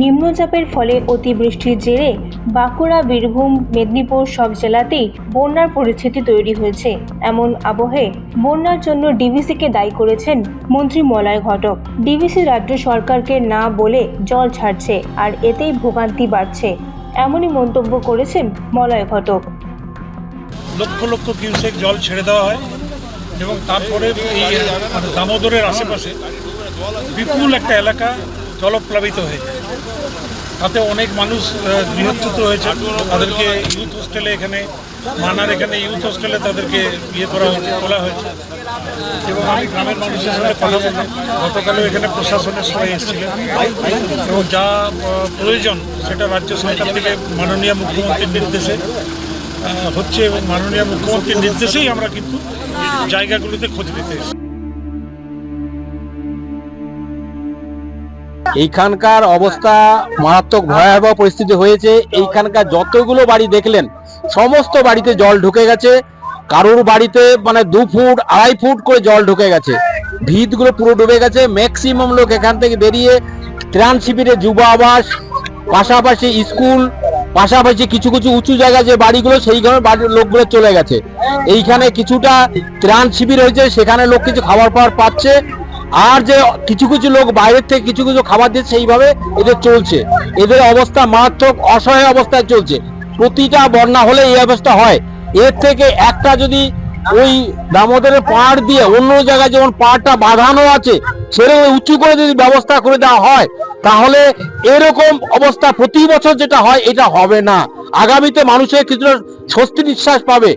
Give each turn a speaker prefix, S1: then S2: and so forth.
S1: নিম্নচাপের ফলে অতিবৃষ্টির জেরে বাঁকুড়া, বীরভূম, মেদিনীপুর সব জেলাতেই বন্যার পরিস্থিতি তৈরি হয়েছে। এমন আবহে বন্যার জন্য ডিভিসিকে দায়ী করেছেন মন্ত্রী মলয় ঘটক। ডিভিসি রাজ্য সরকারকে না বলে জল ছাড়ছে আর এতেই ভোগান্তি বাড়ছে, এমনই মন্তব্য করেছেন মলয় ঘটক।
S2: লক্ষ লক্ষ কিউসেক জল ছেড়ে দেওয়া হয় এবং তারপরে মানে দামোদরের আশেপাশে বিপুল একটা এলাকা জলপ্লাবিত হয়ে যায়। তাতে অনেক মানুষ গৃহচ্যুত হয়েছে। তাদেরকে ইউথ হোস্টেলে এখানে মানার এখানে ইউথ হোস্টেলে তাদেরকে ইয়ে করা হয়েছে, তোলা হয়েছে। এবং আমি গ্রামের মানুষের সাথে কথা বললাম। গতকালও এখানে প্রশাসনের সবাই এসেছিলেন। এবং যা প্রয়োজন, সেটা রাজ্য সরকার থেকে মাননীয় মুখ্যমন্ত্রীর নির্দেশে হচ্ছে এবং মাননীয় মুখ্যমন্ত্রীর নির্দেশেই আমরা কিন্তু জায়গাগুলিতে খোঁজ নিতে এসেছি।
S3: এইখানকার অবস্থা মারাত্মক ভয়াবহ পরিস্থিতি হয়েছে। এইখানকার যতগুলো বাড়ি দেখলেন, সমস্ত বাড়িতে জল ঢুকে গেছে। কারোর বাড়িতে মানে দু ফুট, আড়াই ফুট করে জল ঢুকে গেছে। ভিতগুলো পুরো ডুবে গেছে। ম্যাক্সিমাম লোক এখান থেকে বেরিয়ে ত্রাণ শিবিরে যুব আবাস পাশাপাশি স্কুল, পাশাপাশি কিছু কিছু উঁচু জায়গা যে বাড়িগুলো সেইখানে বাড়ির লোকগুলো চলে গেছে। এইখানে কিছুটা ত্রাণ শিবির হয়েছে, সেখানে লোক কিছু খাবার পাওয়ার পাচ্ছে। আর যে কিছু কিছু লোক বাইরের থেকে কিছু কিছু খাবার দিচ্ছে সেইভাবে এদের চলছে। এদের অবস্থা মারাত্মক অসহায় অবস্থায় চলছে। প্রতিটা বন্যা হলে এই অবস্থা হয়। এর থেকে একটা যদি ওই দামোদরের পাহাড় দিয়ে অন্য জায়গায় যেমন পাহাড়টা বাঁধানো আছে ওই উঁচু করে যদি ব্যবস্থা করে দেওয়া হয়, তাহলে এরকম অবস্থা প্রতি বছর যেটা হয়, এটা হবে না। আগামীতে মানুষের কিছুটা স্বস্তি নিঃশ্বাস পাবে।